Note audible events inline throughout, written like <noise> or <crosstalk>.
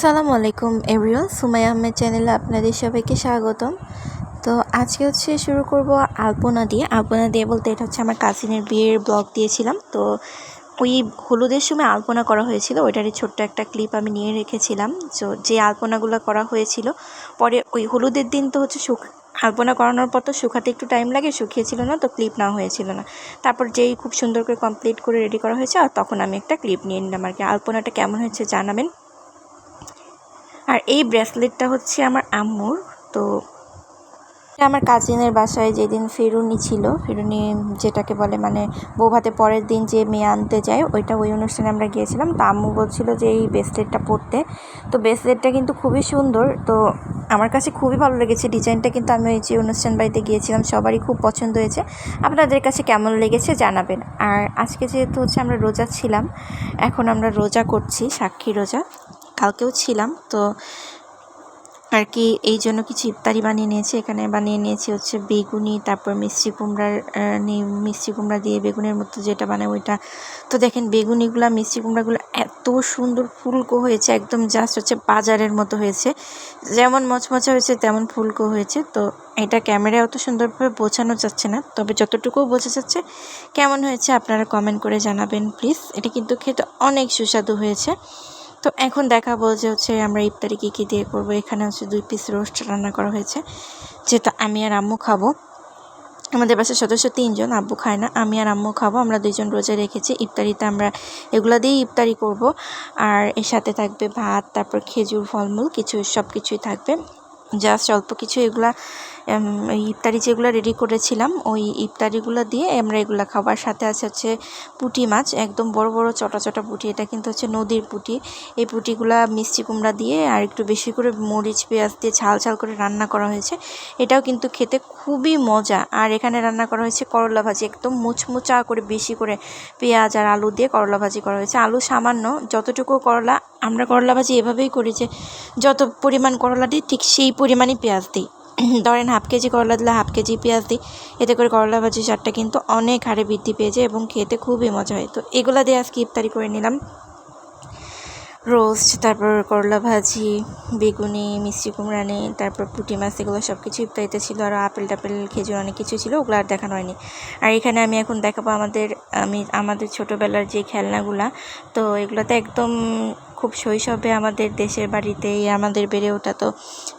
আসসালামু আলাইকুম এভরিওয়ান সুমাই আহমেদ চ্যানেলে আপনাদের সবাইকে স্বাগতম। তো আজকে হচ্ছে শুরু করব আলপনা দিয়ে। আলপনা দিয়ে বলতে এটা হচ্ছে আমার কাজিনের বিয়ের ব্লগ দিয়েছিলাম। তো ওই হলুদের সময় আলপনা করা হয়েছিল, ওইটারই ছোট্ট একটা ক্লিপ আমি নিয়ে রেখেছিলাম। তো যে আলপনাগুলো করা হয়েছিল, পরে ওই হলুদের দিন তো হচ্ছে সুখ, আলপনা করানোর পর তো শুকাতে একটু টাইম লাগে, শুকিয়েছিল না, তো ক্লিপ না হয়েছিল না। তারপর যেই খুব সুন্দর করে কমপ্লিট করে রেডি করা হয়েছে, আর তখন আমি একটা ক্লিপ নিয়ে নিলাম আর কি আলপনাটা কেমন হয়েছে জানাবেন? আর এই ব্রেসলেটটা হচ্ছে আমার আম্মুর, তো আমার কাজিনের বাসায় যেদিন ফেরুনি ছিল, ফেরুনি যেটাকে বলে মানে বৌভাতে পরের দিন যে মেয়ে আনতে যায়, ওইটা ওই অনুষ্ঠানে আমরা গিয়েছিলাম। তো আম্মু বলছিল যে এই ব্রেসলেটটা পরতে। তো ব্রেসলেটটা কিন্তু খুবই সুন্দর, তো আমার কাছে খুবই ভালো লেগেছে। ডিজাইনটা কিন্তু আমি ওই যে অনুষ্ঠান বাড়িতে গিয়েছিলাম, সবারই খুব পছন্দ হয়েছে। আপনাদের কাছে কেমন লেগেছে জানাবেন। আর আজকে যেহেতু হচ্ছে আমরা রোজা ছিলাম, এখন আমরা রোজা করছি, সাক্ষী রোজা। কালকেও ছিলাম, তো আর কি এই জন্য কিছু ইফতারি বানিয়ে নিয়েছি। এখানে বানিয়ে নিয়েছি হচ্ছে বেগুনি, তারপর মিষ্টি কুমড়ার মিষ্টি কুমড়া দিয়ে বেগুনের মতো যেটা বানায় ওইটা। তো দেখেন বেগুনিগুলো, মিষ্টি কুমড়াগুলো এত সুন্দর ফুলকো হয়েছে, একদম জাস্ট হচ্ছে বাজারের মতো হয়েছে। যেমন মচমচা হয়েছে, তেমন ফুলকো হয়েছে। তো এটা ক্যামেরায় অত সুন্দরভাবে বোঝানো যাচ্ছে না, তবে যতটুকু বোঝা যাচ্ছে, কেমন হয়েছে আপনারা কমেন্ট করে জানাবেন প্লিজ এটা কিন্তু খেতে অনেক সুস্বাদু হয়েছে। তো এখন দেখাবো যে হচ্ছে আমরা ইফতারি কী কী দিয়ে করব। এখানে হচ্ছে দুই পিস রোস্ট রান্না করা হয়েছে, যেটা আমি আর আম্মু খাব। আমাদের বাসার সদস্য তিনজন, আব্বু খায় না, আমি আর আম্মু খাব। আমরা দুইজন রোজা রেখেছি, ইফতারিতে আমরা এগুলো দিয়েই ইফতারি করব। আর এর সাথে থাকবে ভাত, তারপর খেজুর, ফলমূল, কিছু সব কিছুই থাকবে। জাস্ট অল্প কিছু এগুলা ইফতারি যেগুলো রেডি করেছিলাম, ওই ইফতারিগুলো দিয়ে আমরা এগুলো খাবার সাথে আছে হচ্ছে পুঁটি মাছ, একদম বড় বড় চটা চটা পুঁটি, এটা কিন্তু হচ্ছে নদীর পুঁটি। এই পুঁটিগুলা মিষ্টি কুমড়া দিয়ে আর একটু বেশি করে মরিচ, পেঁয়াজ দিয়ে ঝাল ঝাল করে রান্না করা হয়েছে। এটাও কিন্তু খেতে খুবই মজা। আর এখানে রান্না করা হয়েছে করলা ভাজি, একদম মুচমুচা করে বেশি করে পেঁয়াজ আর আলু দিয়ে করলা ভাজি করা হয়েছে। আলু সামান্য, যতটুকু করলা আমরা করলা ভাজি এভাবেই করি যে যত পরিমাণ করলা দিই, ঠিক সেই পরিমাণই পেঁয়াজ দিই। <clears throat> ধরেন হাফ কেজি করলা দিলে হাফ কেজি পেঁয়াজ দিই। এতে করে করলা ভাজি চারটা কিন্তু অনেক হারে বৃদ্ধি পেয়েছে এবং খেতে খুবই মজা হয়। তো এগুলো দিয়ে আজকে ইফতারি করে নিলাম। রোস্ট, তারপর করলা ভাজি, বেগুনি, মিষ্টি কুমড়ানি, তারপর পুঁটি মাছ, এগুলো সব কিছু ইফতারিতে ছিল। আর আপেল টাপেল, খেজুর অনেক কিছু ছিল, ওগুলো আর দেখানো হয়নি। আর এখানে আমি এখন দেখাবো আমাদের, আমি, আমাদের ছোটোবেলার যে খেলনাগুলা, তো এগুলোতে একদম খুব শৈশবে আমাদের দেশের বাড়িতেই, আমাদের বেড়ে ওঠা তো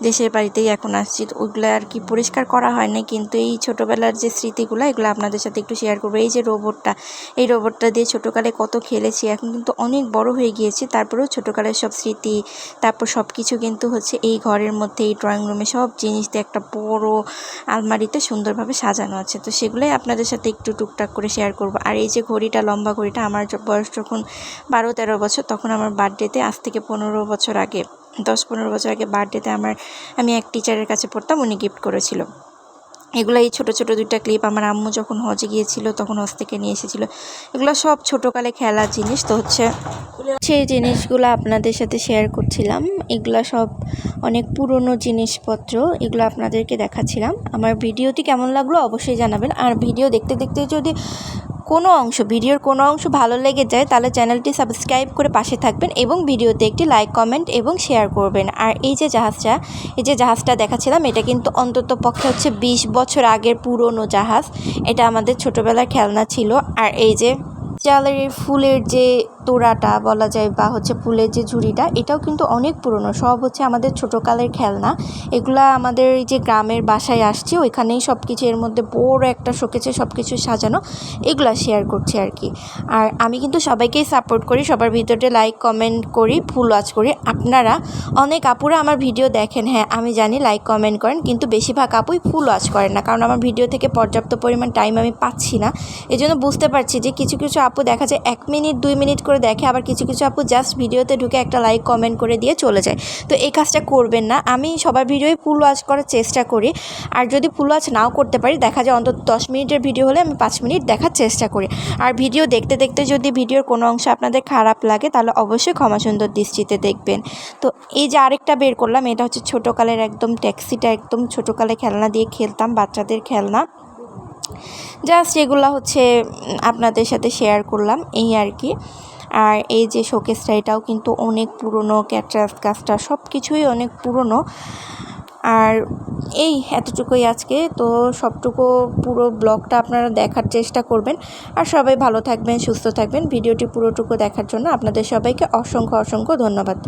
দেশের বাড়িতেই এখন আসছি। ওইগুলো আর কি পরিষ্কার করা হয় না কিন্তু এই ছোটোবেলার যে স্মৃতিগুলো, এগুলো আপনাদের সাথে একটু শেয়ার করব। এই যে রোবটটা এই রোবটটা দিয়ে ছোটোকালে কত খেলেছি, এখন কিন্তু অনেক বড় হয়ে গিয়েছি, তারপরেও ছোটোকালের সব স্মৃতি, তারপর সব কিছু কিন্তু হচ্ছে এই ঘরের মধ্যে, এই ড্রয়িং রুমে সব জিনিস দিয়ে একটা বড় আলমারিতে সুন্দরভাবে সাজানো আছে। তো সেগুলোই আপনাদের সাথে একটু টুকটাক করে শেয়ার করব। আর এই যে ঘড়িটা, লম্বা ঘড়িটা, আমার বয়স যখন বারো তেরো বছর, তখন আমার বার্থডে বার্থডেতে আজ থেকে পনেরো বছর আগে, দশ পনেরো বছর আগে বার্থডেতে আমার, আমি এক টিচারের কাছে পড়তাম, উনি গিফট করেছিল। এগুলো এই ছোটো ছোটো দুইটা ক্লিপ আমার আম্মু যখন হজে গিয়েছিল, তখন হজ থেকে নিয়ে এসেছিল। এগুলো সব ছোটোকালে খেলার জিনিস তো হচ্ছে। সেই জিনিসগুলো আপনাদের সাথে শেয়ার করছিলাম। এগুলো সব অনেক পুরনো জিনিসপত্র, এগুলো আপনাদেরকে দেখাচ্ছিলাম। আমার ভিডিওটি কেমন লাগল অবশ্যই জানাবেন। আর ভিডিও দেখতে দেখতে যদি কোনো অংশ, ভিডিওর কোনো অংশ ভালো লেগে যায় তাহলে চ্যানেলটি সাবস্ক্রাইব করে পাশে থাকবেন এবং ভিডিওতে একটি লাইক, কমেন্ট এবং শেয়ার করবেন। আর এই যে জাহাজটা, এই যে জাহাজটা দেখাচ্ছিলাম, এটা কিন্তু অন্তত পক্ষে হচ্ছে বিশ বছর আগের পুরনো জাহাজ। এটা আমাদের ছোটোবেলার খেলনা ছিল। আর এই যে জালের ফুলের যে তোড়াটা বলা যায় বা হচ্ছে ফুলের যে ঝুড়িটা, এটাও কিন্তু অনেক পুরনো। সব হচ্ছে আমাদের ছোটোকালের খেলনা। এগুলা আমাদের এই যে গ্রামের বাসায় আসছে, ওইখানেই সব কিছু এর মধ্যে বড় একটা শোকেছে সব কিছু সাজানো, এগুলা শেয়ার করছি আর কি আর আমি কিন্তু সবাইকেই সাপোর্ট করি, সবার ভিতরে লাইক কমেন্ট করি ফুল ওয়াচ করি। আপনারা, অনেক আপুরা আমার ভিডিও দেখেন হ্যাঁ আমি জানি লাইক কমেন্ট করেন, কিন্তু বেশিরভাগ আপুই ফুল ওয়াচ করেন না। কারণ আমার ভিডিও থেকে পর্যাপ্ত পরিমাণ টাইম আমি পাচ্ছি না। এজন্য বুঝতে পারছি যে কিছু কিছু আপু দেখা যায় এক মিনিট, দুই মিনিট করে দেখে, আবার কিছু কিছু আপু জাস্ট ভিডিওতে ঢুকে একটা লাইক কমেন্ট করে দিয়ে চলে যায়। তো এই কাজটা করবেন না। আমি সবার ভিডিওই ফুল ওয়াচ করার চেষ্টা করি। আর যদি ফুল ওয়াচ নাও করতে পারি, দেখা যায় অন্তত দশ মিনিটের ভিডিও হলে আমি পাঁচ মিনিট দেখার চেষ্টা করি। আর ভিডিও দেখতে দেখতে যদি ভিডিওর কোনো অংশ আপনাদের খারাপ লাগে, তাহলে অবশ্যই ক্ষমা সুন্দর দৃষ্টিতে দেখবেন। তো এই যে আরেকটা বের করলাম, এটা হচ্ছে ছোটোকালের একদম ট্যাক্সিটা একদম ছোটোকালে খেলনা দিয়ে খেলতাম, বাচ্চাদের খেলনা। জাস্ট এগুলো হচ্ছে আপনাদের সাথে শেয়ার করলাম, এই আর কি। আর এই যে শোকেসটা এটাও কিন্তু অনেক পুরনো ক্যাটরাস গাছটা সব কিছুই অনেক পুরনো। আর এই এতটুকুই আজকে, তো সবটুকু পুরো ব্লগটা আপনারা দেখার চেষ্টা করবেন। আর সবাই ভালো থাকবেন, সুস্থ থাকবেন। ভিডিওটি পুরোটুকু দেখার জন্য আপনাদের সবাইকে অসংখ্য অসংখ্য ধন্যবাদ।